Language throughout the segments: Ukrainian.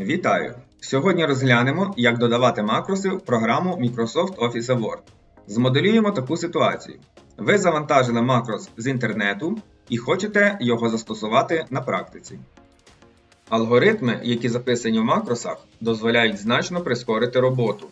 Вітаю! Сьогодні розглянемо, як додавати макроси в програму Microsoft Office Word. Змоделюємо таку ситуацію. Ви завантажили макрос з інтернету і хочете його застосувати на практиці. Алгоритми, які записані в макросах, дозволяють значно прискорити роботу.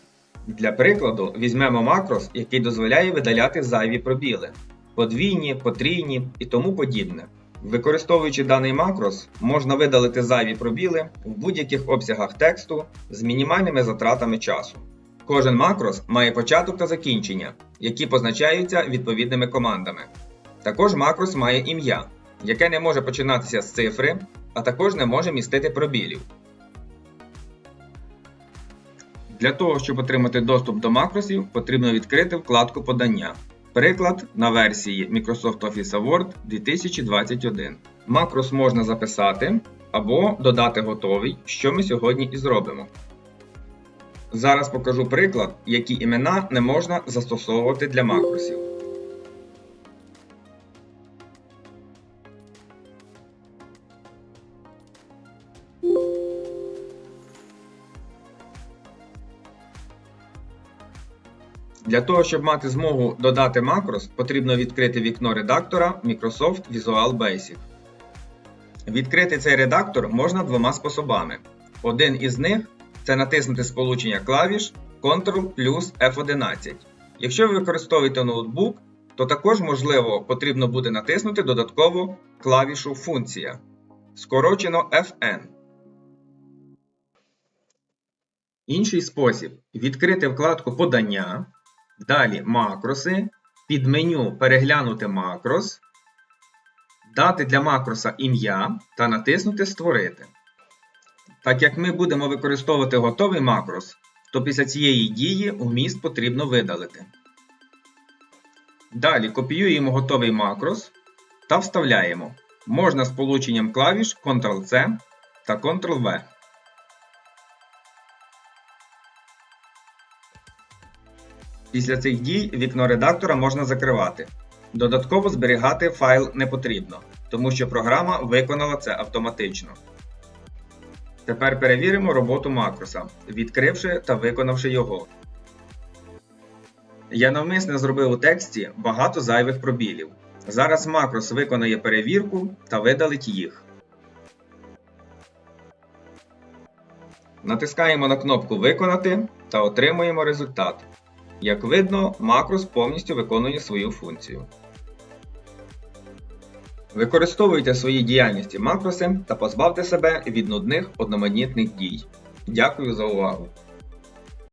Для прикладу, візьмемо макрос, який дозволяє видаляти зайві пробіли, подвійні, потрійні і тому подібне. Використовуючи даний макрос, можна видалити зайві пробіли в будь-яких обсягах тексту з мінімальними затратами часу. Кожен макрос має початок та закінчення, які позначаються відповідними командами. Також макрос має ім'я, яке не може починатися з цифри, а також не може містити пробілів. Для того, щоб отримати доступ до макросів, потрібно відкрити вкладку Подання. Приклад на версії Microsoft Office Word 2021. Макрос можна записати або додати готовий, що ми сьогодні і зробимо. Зараз покажу приклад, які імена не можна застосовувати для макросів. Для того, щоб мати змогу додати макрос, потрібно відкрити вікно редактора Microsoft Visual Basic. Відкрити цей редактор можна двома способами. Один із них це натиснути сполучення клавіш Ctrl плюс F11. Якщо ви використовуєте ноутбук, то також можливо потрібно буде натиснути додатково клавішу Функція, скорочено FN. Інший спосіб відкрити вкладку Подання. Далі макроси, під меню переглянути макрос, дати для макроса ім'я та натиснути Створити. Так як ми будемо використовувати готовий макрос, то після цієї дії вміст потрібно видалити. Далі копіюємо готовий макрос та вставляємо. Можна з полученням клавіш Ctrl-C та Ctrl-V. Після цих дій вікно редактора можна закривати. Додатково зберігати файл не потрібно, тому що програма виконала це автоматично. Тепер перевіримо роботу макроса, відкривши та виконавши його. Я навмисне зробив у тексті багато зайвих пробілів. Зараз макрос виконає перевірку та видалить їх. Натискаємо на кнопку Виконати та отримуємо результат. Як видно, макрос повністю виконує свою функцію. Використовуйте в своїй діяльності макроси та позбавте себе від нудних одноманітних дій. Дякую за увагу!